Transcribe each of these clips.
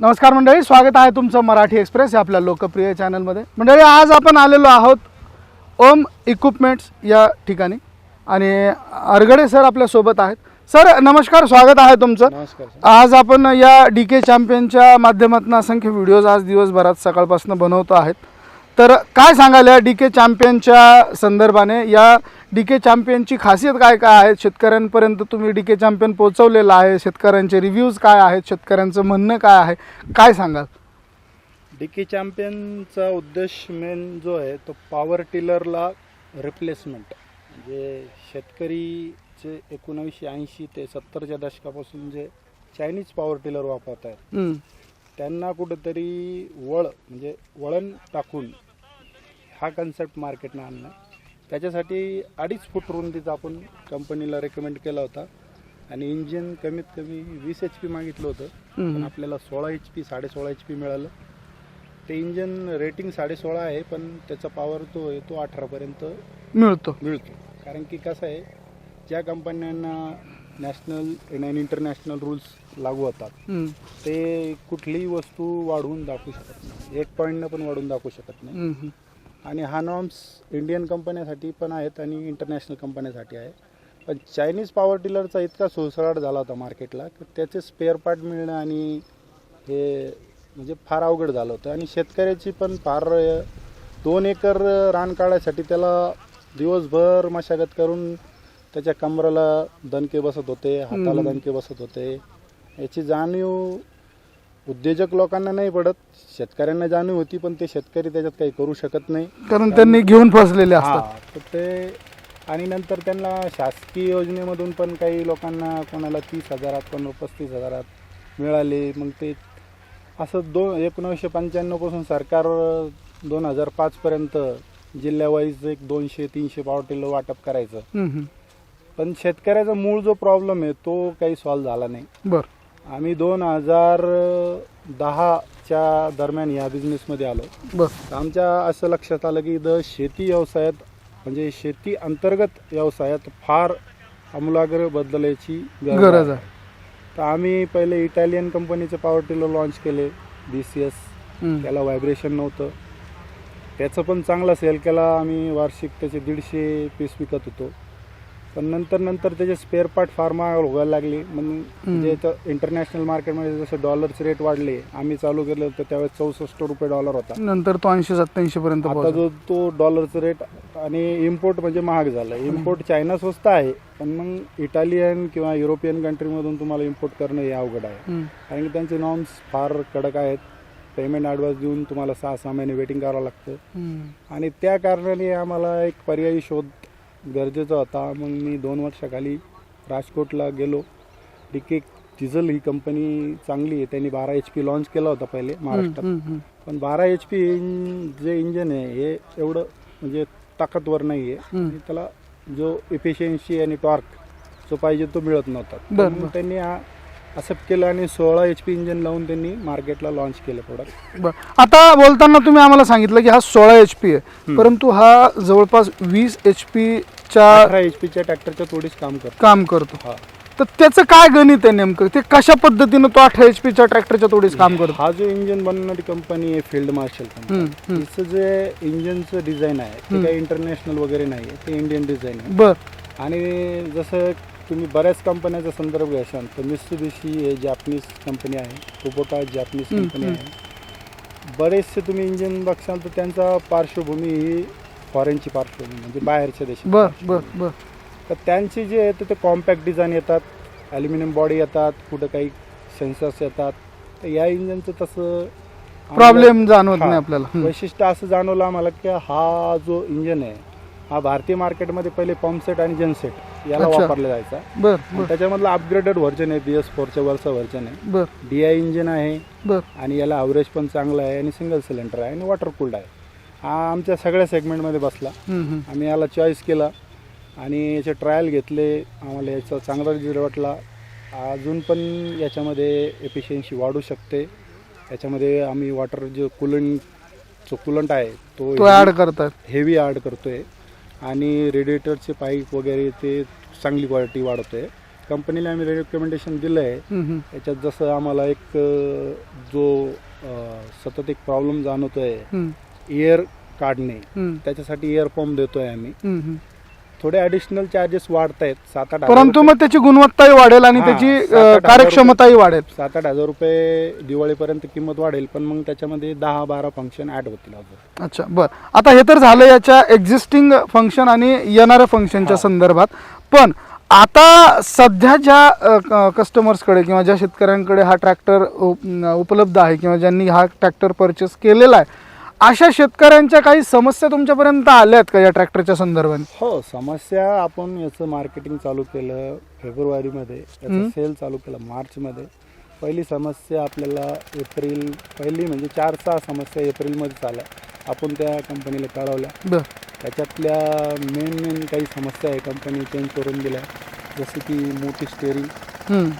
नमस्कार मंडळी स्वागत आहे तुमचं मराठी एक्सप्रेस या आपल्या लोकप्रिय चॅनलमध्ये. मंडळी आज आपण आलेलो आहोत ओम इक्विपमेंट्स या ठिकाणी. आणि अरगडे सर आपल्यासोबत आहेत. सर नमस्कार स्वागत आहे तुमचं. नमस्कार आज आपण या डी के चॅम्पियनच्या माध्यमातून असंख्य व्हिडिओज आज दिवसभरात सकाळपासून बनवतो आहेत. तर काय सांगाल या डी के चॅम्पियनच्या संदर्भाने? या डी के चॅम्पियनची खासियत काय काय आहे शेतकऱ्यांपर्यंत तुम्ही डी के चॅम्पियन पोहोचवलेलं आहे. शेतकऱ्यांचे रिव्ह्यूज काय आहेत? शेतकऱ्यांचं म्हणणं काय आहे? काय सांगाल? डीके चॅम्पियनचा उद्देश मेन जो आहे तो पॉवर टिलरला रिप्लेसमेंट म्हणजे शेतकरीचे एकोणावीसशे ऐंशी ते सत्तरच्या दशकापासून जे चायनीज पॉवर टिलर वापरत आहेत त्यांना कुठंतरी वळ म्हणजे वळण टाकून हा कन्सेप्ट मार्केटनं आणला. त्याच्यासाठी अडीच फूट रुंदीचा आपण कंपनीला रेकमेंड केला होता. आणि इंजिन कमीत कमी वीस एच पी मागितलं होतं. पण आपल्याला सोळा एच पी साडे सोळा एच पी मिळालं. ते इंजन रेटिंग साडे सोळा आहे पण त्याचा पॉवर तो आहे तो अठरापर्यंत मिळतो. मिळतो. कारण की कसं आहे ज्या कंपन्यांना नॅशनल आणि इंटरनॅशनल रूल्स लागू होतात ते कुठलीही वस्तू वाढवून दाखवू शकत नाही. एक पॉईंटनं पण वाढवून दाखवू शकत नाही. आणि हा नॉर्म्स इंडियन कंपन्यासाठी पण आहेत आणि इंटरनॅशनल कंपन्यासाठी आहे. पण चायनीज पॉवर टिलरचा इतका सुळसुळाट झाला होता मार्केटला की त्याचे स्पेअर पार्ट मिळणं आणि हे म्हणजे फार अवघड झालं होतं. आणि शेतकऱ्याची पण फार दोन एकर रान काढायसाठी त्याला दिवसभर मशागत करून त्याच्या कमराला दणके बसत होते हाताला. दणके बसत होते. याची जाणीव उद्योजक लोकांना नाही पडत शेतकऱ्यांना जाणीव होती पण ते शेतकरी त्याच्यात काही करू शकत नाही. कारण त्यांनी घेऊन फसलेले असतात. हा, तर ते आणि नंतर त्यांना शासकीय योजनेमधून पण काही लोकांना कोणाला तीस हजारात कोणाला पस्तीस हजारात मिळाले. मग ते असं दोन एकोणीसशे पंच्याण्णवपासून सरकार दोन हजार पाचपर्यंत जिल्ह्यावाईज एक दोनशे तीनशे पावटेलं वाटप करायचं. हम्म, हम्म, पण शेतकऱ्याचा मूळ जो प्रॉब्लेम आहे तो काही सॉल्व्ह झाला नाही. बर. आम्ही दोन हजार दहाच्या दरम्यान या बिझनेसमध्ये आलो. बर. तर आमच्या असं लक्षात आलं की इथं शेती व्यवसायात म्हणजे शेती अंतर्गत व्यवसायात फार आमूलाग्र बदलायची गरज आहे. तर आम्ही पहिले इटालियन कंपनीचे पॉवर टिलर लॉन्च केले बी सी एस हम्म, त्याला व्हायब्रेशन नव्हतं. त्याचं पण चांगला सेल केला. आम्ही वार्षिक त्याचे दीडशे पीस विकत होतो. पण नंतर नंतर त्याचे स्पेअर पार्ट फार महाग व्हायला लागले. मग म्हणजे इथं इंटरनॅशनल मार्केटमध्ये जसं डॉलरचे रेट वाढले आम्ही चालू केलं होतं त्यावेळेस चौसष्ट रुपये डॉलर होता. नंतर तो ऐंशी सत्याऐंशी पर्यंत आता. जो तो डॉलरचा रेट आणि इम्पोर्ट म्हणजे महाग झालं. इम्पोर्ट चायना स्वस्त आहे पण मग इटालियन किंवा युरोपियन कंट्रीमधून तुम्हाला इम्पोर्ट करणं हे अवघड आहे. कारण की त्यांचे नॉर्म्स फार कडक आहेत. पेमेंट ॲडव्हान्स देऊन तुम्हाला सहा सहा महिने वेटिंग करावं लागतं. आणि त्या कारणाने आम्हाला एक पर्यायी शोध गरजेचा होता. मग मी दोन वर्षाखाली राजकोटला गेलो. डिके डिझल ही कंपनी चांगली आहे. त्यांनी बारा एच पी लॉन्च केला होता पहिले महाराष्ट्रात. पण बारा एच पी जे इंजन आहे हे एवढं म्हणजे ताकदवर नाही आहे त्याला जो इफिशियन्सी आणि टॉर्क जो पाहिजे तो मिळत नव्हता. त्यांनी हा accept केलं आणि सोळा एच पी इंजन लावून त्यांनी मार्केटला लॉन्च केलं प्रोडक्ट बर. आता बोलताना तुम्ही आम्हाला सांगितलं की हा सोळा एच पी आहे. परंतु हा जवळपास वीस एच च्या अठरा एच पीच्या ट्रॅक्टरच्या थोडीच काम करतो. काम करतो. हा. तर त्याचं काय गणित आहे नेमकं? ते कशा पद्धतीनं तो अठरा एच च्या ट्रॅक्टरच्या तोडीस काम करतो? हा जो इंजन बनवणारी कंपनी आहे फील्ड मार्शल हम्म, कंपनी हम्म. तिचं जे इंजनचं डिझाईन आहे ते काही इंटरनॅशनल वगैरे नाही आहे ते इंडियन डिझाईन आहे. बर. आणि जसं तुम्ही बऱ्याच कंपन्याचा संदर्भ घ्याल तर मित्सुबिशी हे जॅपनीज कंपनी आहे कुपोटा जॅपनीज कंपनी. आहे बरेचसे तुम्ही इंजिन बघशाल तर त्यांचा पार्श्वभूमी ही फॉरेनची पार्श्वभूमी म्हणजे बाहेरच्या देशात बर बर बर तर त्यांची जे आहे ते कॉम्पॅक्ट डिझाईन येतात ॲल्युमिनियम बॉडी येतात कुठं काही सेन्सर्स येतात तर या इंजिनचं तसं प्रॉब्लेम जाणवत. नाही आपल्याला. वैशिष्ट्य असं जाणवलं आम्हाला की हा जो इंजन आहे हा भारतीय मार्केटमध्ये पहिले पंपसेट आणि जनसेट याला अच्छा. वापरला जायचा. बर आणि बर. त्याच्यामधलं अपग्रेडेड व्हर्जन आहे बी एस फोरच्या वरचं व्हर्जन आहे. बर. डी आय इंजिन आहे. बर. आणि याला अवरेज पण चांगलं आहे आणि सिंगल सिलेंडर आहे आणि वॉटर कूल्ड आहे. हा आमच्या सगळ्या सेगमेंटमध्ये बसला. हम्म, हम्म. आम्ही याला चॉईस केला. आणि याचे ट्रायल घेतले. आम्हाला याचा चांगला रिझल्ट वाटला. अजून पण याच्यामध्ये एफिशियन्सी वाढू शकते. याच्यामध्ये आम्ही वॉटर जो कुलंट जो कुलंट आहे तो तो ऍड करतात. हेवी ॲड करतोय. आणि रेडिएटरचे पाईप वगैरे ते चांगली क्वालिटी वाढवतोय. कंपनीला आम्ही रेकमेंडेशन दिलं आहे. याच्यात जसं आम्हाला एक जो सतत एक प्रॉब्लेम जाणवतोय एअर काढणे. त्याच्यासाठी एअर पंप देतोय आम्ही. थोडे ऍडिशनल चार्जेस वाढत आहेत सात आठ परंतु मग त्याची गुणवत्ताही वाढेल आणि त्याची कार्यक्षमताही वाढेल. सात आठ हजार रुपये दिवाळीपर्यंत किंमत वाढेल पण मग त्याच्यामध्ये दहा बारा फंक्शन ऍड होतील अजून. अच्छा बर. आता हे तर झालं याच्या एक्झिस्टिंग फंक्शन आणि येणाऱ्या फंक्शनच्या. संदर्भात. पण आता सध्या ज्या कस्टमर्सकडे किंवा ज्या शेतकऱ्यांकडे हा ट्रॅक्टर उपलब्ध आहे किंवा ज्यांनी हा ट्रॅक्टर परचेस केलेला आहे अशा शेतकऱ्यांच्या काही समस्या तुमच्यापर्यंत आल्या आहेत का या ट्रॅक्टरच्या संदर्भात हो समस्या आपण याचं मार्केटिंग चालू केलं फेब्रुवारीमध्ये याचा. सेल चालू केला मार्चमध्ये. पहिली समस्या आपल्याला एप्रिल पहिली म्हणजे चार सहा समस्या एप्रिलमध्येच आल्या आपण त्या कंपनीला कळवल्या. त्याच्यातल्या मेन मेन काही समस्या आहे कंपनी चेंज करून दिल्या. जसं की मोठी स्टेअरिंग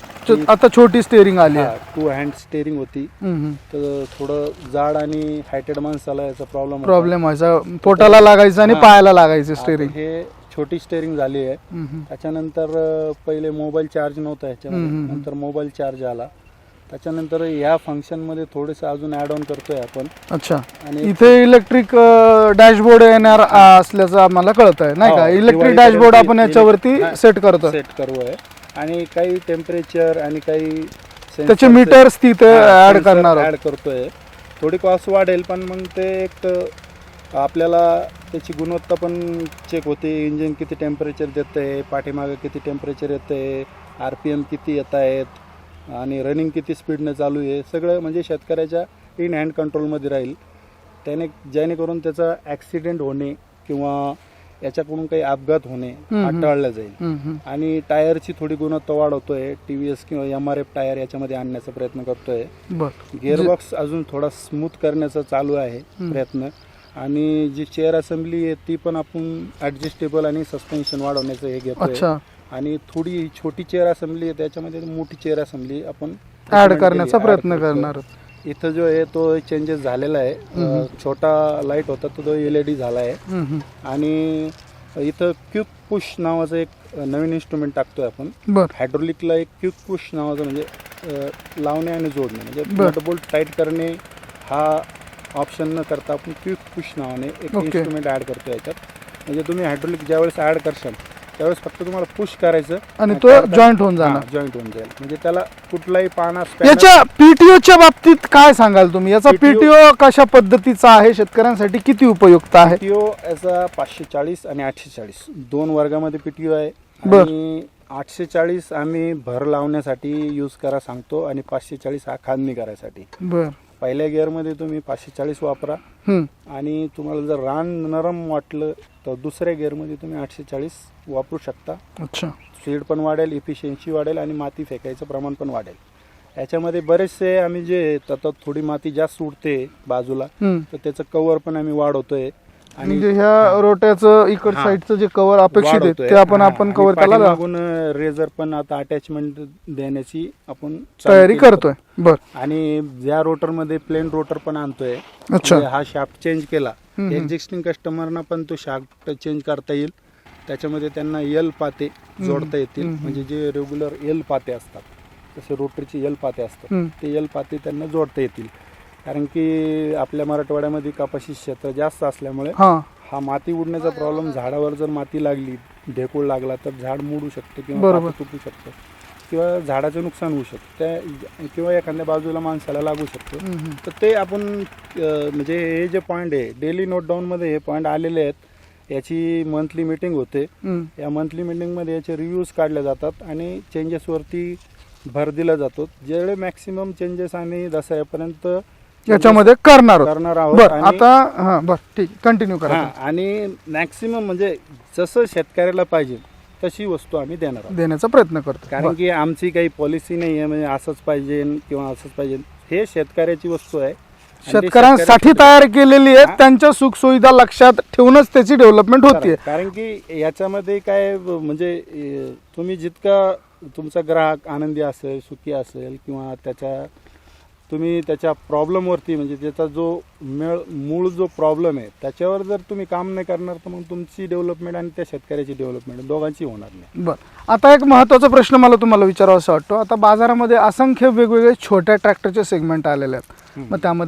आता छोटी स्टेअरिंग आली आहे. टू हँड स्टेअरिंग होती. हम्म. तर थोडं जाड आणि हायटेड माणसाला याचा प्रॉब्लेम प्रॉब्लेम व्हायचा पोटाला लागायचं आणि हा. पायाला लागायचं स्टेअरिंग हे छोटी स्टेअरिंग झाली आहे. त्याच्यानंतर अ, पहिले मोबाईल चार्ज नव्हता ह्याच्यामध्ये. हम्म, हम्म. नंतर मोबाईल चार्ज आला. त्याच्यानंतर ह्या फंक्शनमध्ये थोडंसं अजून ॲड ऑन करतोय आपण. अच्छा. आणि इथे इलेक्ट्रिक डॅशबोर्ड येणार अ, असल्याचं आम्हाला कळत आहे नाही हो, का? इलेक्ट्रिक दिवाळीपर्यंत डॅशबोर्ड आपण याच्यावरती सेट करतो सेट करू आहे आणि काही टेम्परेचर आणि काही त्याचे मीटर्स तिथे ऍड करणार. ऍड करतोय. थोडी कॉस्ट वाढेल पण मग ते एक आपल्याला त्याची गुणवत्ता पण चेक होते. इंजिन किती टेम्परेचर देतं आहे पाठीमागं किती टेम्परेचर येतं आहे आर पी एम किती येत आहेत आणि रनिंग किती स्पीडनं चालू आहे. सगळं म्हणजे शेतकऱ्याच्या इन हँड कंट्रोलमध्ये राहील. त्याने जेणेकरून त्याचा ॲक्सिडेंट होणे किंवा याच्याकडून काही अपघात होणे हा. टळला जाईल. आणि टायरची थोडी गुणवत्ता वाढवतोय टी व्ही एस किंवा एम आर एफ टायर याच्यामध्ये आणण्याचा प्रयत्न करतोय गिअरबॉक्स अजून थोडा स्मूथ करण्याचा चालू आहे. प्रयत्न आणि जी चेअर असेंब्ली आहे ती पण आपण ऍडजस्टेबल आणि सस्पेन्शन वाढवण्याचं हे घेतोय आणि थोडी छोटी चेअर असेंब्ली आहे त्याच्यामध्ये मोठी चेअर असेंबली आपण ऍड करण्याचा प्रयत्न. करणार. इथं जो आहे तो चेंजेस झालेला आहे. अं, छोटा लाइट होता तो एल ई डी झाला आहे हम्म. आणि इथं क्यूक पुश नावाचं एक नवीन इन्स्ट्रुमेंट टाकतोय आपण बर हायड्रोलिकला एक क्विक पुश नावाचं म्हणजे अ, लावणे आणि जोडणे म्हणजे बर. बोल्ट टाईट करणे हा ऑप्शन न करता आपण क्विक पुश नावाने एक. इन्स्ट्रुमेंट ॲड करतो याच्यात म्हणजे तुम्ही हायड्रोलिक ज्यावेळेस ॲड करशाल त्यावेळेस फक्त तुम्हाला पुश करायचं आणि तो जॉईंट होऊन जाणार. जॉईंट होऊन जाईल. म्हणजे त्याला कुठलाही पाना याच्या पीटीओच्या बाबतीत काय सांगाल तुम्ही? याचा पीटीओ कशा पद्धतीचा आहे? शेतकऱ्यांसाठी किती उपयुक्त आहे? पीटीओ याचा पाचशे चाळीस आणि आठशे चाळीस दोन वर्गामध्ये पीटीओ आहे. आणि आठशे चाळीस आम्ही भर लावण्यासाठी यूज करा सांगतो आणि पाचशे चाळीस हा खांदणी करायसाठी. बर. पहिल्या गिअरमध्ये तुम्ही पाचशे चाळीस वापरा. आणि तुम्हाला जर रान नरम वाटलं तर दुसऱ्या गिअरमध्ये तुम्ही आठशे चाळीस वापरू शकता. अच्छा. स्पीड पण वाढेल इफिशियन्सी वाढेल आणि माती फेकायचं प्रमाण पण वाढेल. याच्यामध्ये बरेचसे आम्ही जे आता थोडी माती जास्त उडते बाजूला. तर त्याचं कवर पण आम्ही वाढवतोय. म्हणजे ह्या रोट्याचं इकड हा. साईडचं जे कव्हर अपेक्षित आहे वाढवतोय. ते आपण हा, आपण आणि कव्हर त्याला ला- पाठीमागून रेझर पण आता अटॅचमेंट देण्याची आपण चालू तयारी केली. करतोय बर आणि ज्या रोटरमध्ये प्लेन रोटर पण आणतोय अच्छा म्हणजे हा शाफ्ट चेंज केला हम्म. एक्झिस्टिंग कस्टमरना पण तो शाफ्ट चेंज करता येईल त्याच्यामध्ये त्यांना यल पाते जोडता येतील हम्म. म्हणजे जे रेग्युलर यल पाते असतात जसे रोटरीचे यल पाते असतात हम्म. ते यल पाते त्यांना जोडता येतील कारण की आपल्या मराठवाड्यामध्ये कपाशी क्षेत्र जास्त असल्यामुळे हा हा माती उडण्याचा प्रॉब्लेम झाडावर जर माती लागली ढेकूळ लागला तर झाड मोडू शकतं किंवा बरोबर. तुटू शकतं किंवा झाडाचं नुकसान होऊ शकतं त्या किंवा एखाद्या बाजूला माणसाला लागू शकतो हम्म, हम्म. तर ते आपण अ, म्हणजे हे जे पॉईंट आहे डेली नोट डाऊनमध्ये हे पॉईंट आलेले आहेत याची मंथली मीटिंग होते हम्म. या मंथली मीटिंगमध्ये याचे रिव्ह्यूज काढले जातात आणि चेंजेसवरती भर दिला जातो जेवढे मॅक्सिमम चेंजेस आम्ही दसऱ्यापर्यंत याच्यामध्ये करणार आहोत. करणार आहोत बर आणि- आता हा बर ठीक कंटिन्यू करा. हा आणि मॅक्सिमम म्हणजे जसं शेतकऱ्याला पाहिजे तशी वस्तू आम्ही देणार आहोत. देण्याचा प्रयत्न करतो. कारण की आमची काही पॉलिसी नाही आहे म्हणजे असंच पाहिजे किंवा असंच पाहिजे. हे शेतकऱ्याची वस्तू आहे. आणि ते शेतकऱ्यांसाठी तयार केलेली आहे हा. त्यांच्या सुख सुविधा लक्षात ठेवूनच त्याची डेव्हलपमेंट होतीये. कारण- कारण की याच्यामध्ये काय म्हणजे अं, तुम्ही जितका तुमचा ग्राहक आनंदी असेल सुखी असेल किंवा त्याच्या तुम्ही त्याच्या प्रॉब्लेमवरती म्हणजे त्याचा जो मेळ मूळ जो प्रॉब्लेम आहे त्याच्यावर जर तुम्ही काम नाही करणार तर मग तुमची डेव्हलपमेंट आणि त्या शेतकऱ्याची डेव्हलपमेंट दोघांची होणार नाही. बरं. आता एक महत्त्वाचा प्रश्न मला तुम्हाला विचारावा असं वाटतो. आता बाजारामध्ये असंख्य वेगवेगळे छोट्या ट्रॅक्टरचे सेगमेंट आलेले आहेत. मग त्यामध्ये